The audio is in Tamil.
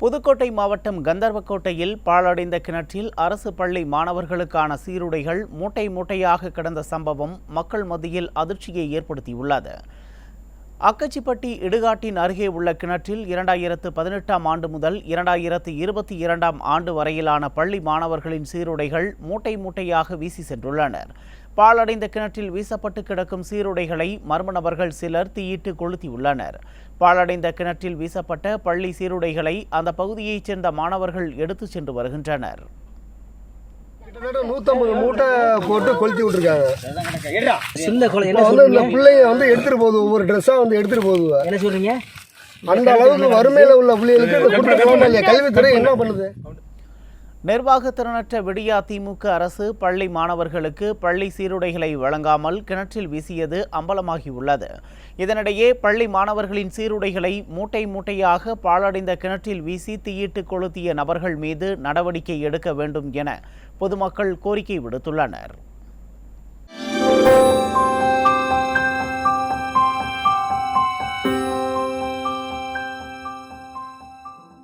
புதுக்கோட்டை மாவட்டம் கந்தர்வக்கோட்டையில் பாழடைந்த கிணற்றில் அரசு பள்ளி மாணவர்களுக்கான சீருடைகள் மூட்டை மூட்டையாக கிடந்த சம்பவம் மக்கள் மத்தியில் அதிர்ச்சியை ஏற்படுத்தியுள்ளது. அக்கச்சிப்பட்டி இடுகாட்டின் அருகே உள்ள கிணற்றில் இரண்டாயிரத்து பதினெட்டாம் ஆண்டு முதல் இரண்டாயிரத்து இருபத்தி இரண்டாம் ஆண்டு வரையிலான பள்ளி மாணவர்களின் சீருடைகள் மூட்டை மூட்டையாக வீசி சென்றுள்ளனர். பாழடைந்த கிணற்றில் வீசப்பட்டு கிடக்கும் சீருடைகளை மர்ம நபர்கள் சிலர் தீயிட்டு கொளுத்தியுள்ளனர். பாழடைந்த கிணற்றில் வீசப்பட்ட பள்ளி சீருடைகளை அந்த பகுதியைச் சேர்ந்த மாணவர்கள் எடுத்துச் சென்று வருகின்றனர். கிட்டத்தட்ட நூத்தம்பது மூட்டை போட்டு கொளுத்தி விட்டுருக்காங்க. வந்து இந்த பிள்ளைங்க வந்து எடுத்துட்டு போகுது ஒவ்வொரு ட்ரெஸ்ஸா வந்து எடுத்துட்டு போகுது. என்ன சொல்றீங்க? அந்த அளவுக்கு வறுமையில உள்ள பிள்ளைகளுக்கு இந்த கல்வித்துறை என்ன பண்ணுது? நிர்வாகத்திறனற்ற விடியா திமுக அரசு பள்ளி மாணவர்களுக்கு பள்ளி சீருடைகளை வழங்காமல் கிணற்றில் வீசியது அம்பலமாகியுள்ளது. இதனிடையே பள்ளி மாணவர்களின் சீருடைகளை மூட்டை மூட்டையாக பாழடைந்த கிணற்றில் வீசி தீயிட்டு கொளுத்திய நபர்கள் மீது நடவடிக்கை எடுக்க வேண்டும் என பொதுமக்கள் கோரிக்கை விடுத்துள்ளனர்.